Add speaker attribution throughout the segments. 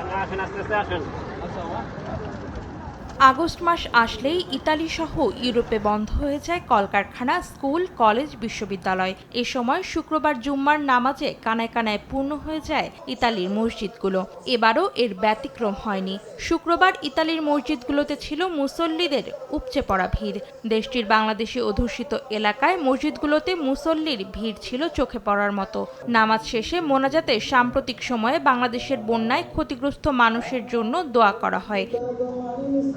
Speaker 1: an Aachen as the session.
Speaker 2: August মাস আসলেই Italy সহ ইউরোপে বন্ধ হয়ে যায় কলকারখানা, স্কুল, কলেজ, বিশ্ববিদ্যালয়। এ সময় শুক্রবার জুম্মার নামাজে কানায় কানায় পূর্ণ হয়ে যায় ইতালির মসজিদগুলো। এবারও এর ব্যতিক্রম হয়নি। শুক্রবার ইতালির মসজিদগুলোতে ছিল মুসল্লিদের উপচে পড়া ভিড়। দেশটির বাংলাদেশি অধ্যুষিত এলাকায় মসজিদগুলোতে মুসল্লির ভিড় ছিল চোখে পড়ার মতো। নামাজ শেষে মোনাজাতে সাম্প্রতিক সময়ে বাংলাদেশের বন্যায় ক্ষতিগ্রস্ত মানুষের জন্য দোয়া করা হয়।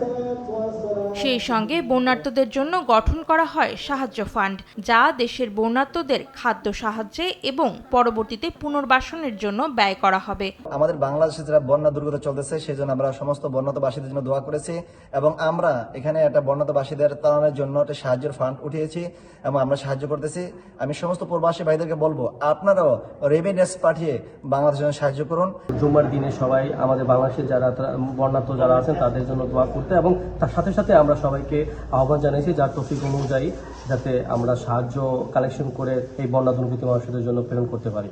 Speaker 2: السماوات وسع সেই সঙ্গে বন্যার্তদের জন্য গঠন করা হয় সাহায্য ফান্ড যা দেশের বন্যার্তদের খাদ্য সাহায্যে এবং পরবর্তীতে পুনর্বাসনের জন্য ব্যয় করা হবে।
Speaker 3: আমাদের বাংলাদেশে যারা বন্যা দুর্গত চলতেছে সেই জন্য আমরা সমস্ত বন্যতবাসীদের জন্য দোয়া করেছি এবং আমরা এখানে একটা বন্যতবাসীদের তাড়ানোর জন্য একটা সাহায্যের ফান্ড উঠিয়েছি এবং আমরা সাহায্য করতেছি। আমি সমস্ত প্রবাসী ভাইদেরকে বলব আপনারাও রেমিডেন্স পাঠিয়ে বাংলাদেশের জন্য সাহায্য করুন।
Speaker 4: জুম্মার দিনে সবাই আমাদের বাংলাদেশের যারা তারা বন্যার্থ যারা আছেন তাদের জন্য দোয়া করতে এবং তার সাথে সাথে আমরা সবাইকে আহ্বান জানিয়েছি যার তফিক অনুযায়ী যাতে আমরা সাহায্য কালেকশন করে এই বন্যা দুর্গতি মানুষদের জন্য প্রেরণ করতে পারি।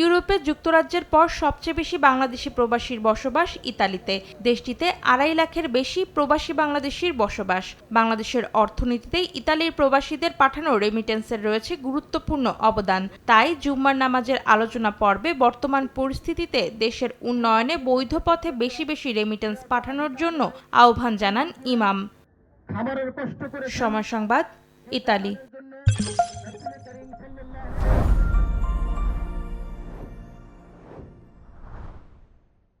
Speaker 2: ইউরোপের যুক্তরাজ্যের পর সবচেয়ে বেশি বাংলাদেশি প্রবাসীর বসবাস ইতালিতে। দেশটিতে আড়াই লাখের বেশি প্রবাসী বাংলাদেশির বসবাস। বাংলাদেশের অর্থনীতিতে ইতালির প্রবাসীদের পাঠানো রেমিটেন্সের রয়েছে গুরুত্বপূর্ণ অবদান। তাই জুম্মার নামাজের আলোচনা পর্বে বর্তমান পরিস্থিতিতে দেশের উন্নয়নে বৈধ পথে বেশি বেশি রেমিটেন্স পাঠানোর জন্য আহ্বান জানান ইমাম। সময় সংবাদ ইতালি।